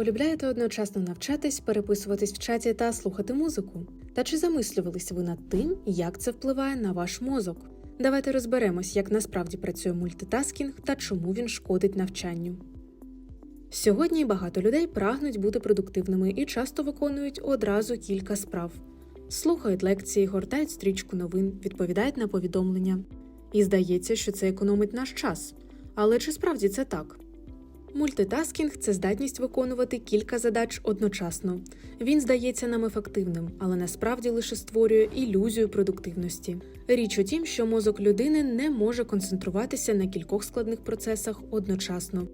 Полюбляєте одночасно навчатись, переписуватись в чаті та слухати музику? Та чи замислювались ви над тим, як це впливає на ваш мозок? Давайте розберемось, як насправді працює мультитаскінг та чому він шкодить навчанню. Сьогодні багато людей прагнуть бути продуктивними і часто виконують одразу кілька справ. Слухають лекції, гортають стрічку новин, відповідають на повідомлення. І здається, що це економить наш час. Але чи справді це так? Мультитаскінг це здатність виконувати кілька задач одночасно. Він здається нам ефективним, але насправді лише створює ілюзію продуктивності. Річ у тім, що мозок людини не може концентруватися на кількох складних процесах одночасно.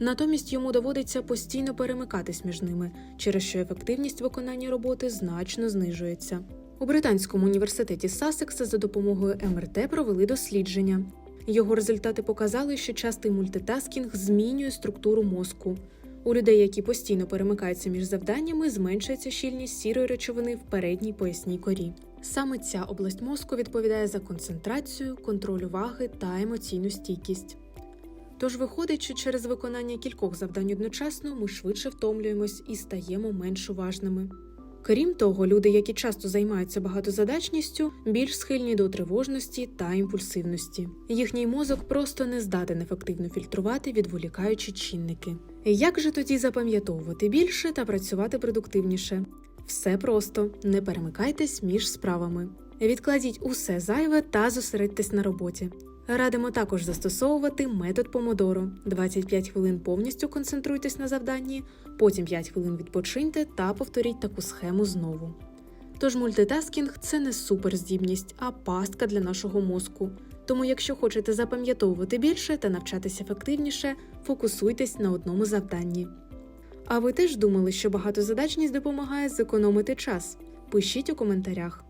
Натомість йому доводиться постійно перемикатись між ними, через що ефективність виконання роботи значно знижується. У британському університеті Сассекса за допомогою МРТ провели дослідження. Його результати показали, що частий мультитаскінг змінює структуру мозку. У людей, які постійно перемикаються між завданнями, зменшується щільність сірої речовини в передній поясній корі. Саме ця область мозку відповідає за концентрацію, контроль уваги та емоційну стійкість. Тож виходить, що через виконання кількох завдань одночасно ми швидше втомлюємось і стаємо менш уважними. Крім того, люди, які часто займаються багатозадачністю, більш схильні до тривожності та імпульсивності. Їхній мозок просто не здатен ефективно фільтрувати відволікаючі чинники. Як же тоді запам'ятовувати більше та працювати продуктивніше? Все просто не перемикайтесь між справами. Відкладіть усе зайве та зосередьтесь на роботі. Радимо також застосовувати метод помодоро. 25 хвилин повністю концентруйтесь на завданні, потім 5 хвилин відпочиньте та повторіть таку схему знову. Тож мультитаскінг це не суперздібність, а пастка для нашого мозку. Тому, якщо хочете запам'ятовувати більше та навчатися ефективніше, фокусуйтесь на одному завданні. А ви теж думали, що багатозадачність допомагає зекономити час? Пишіть у коментарях.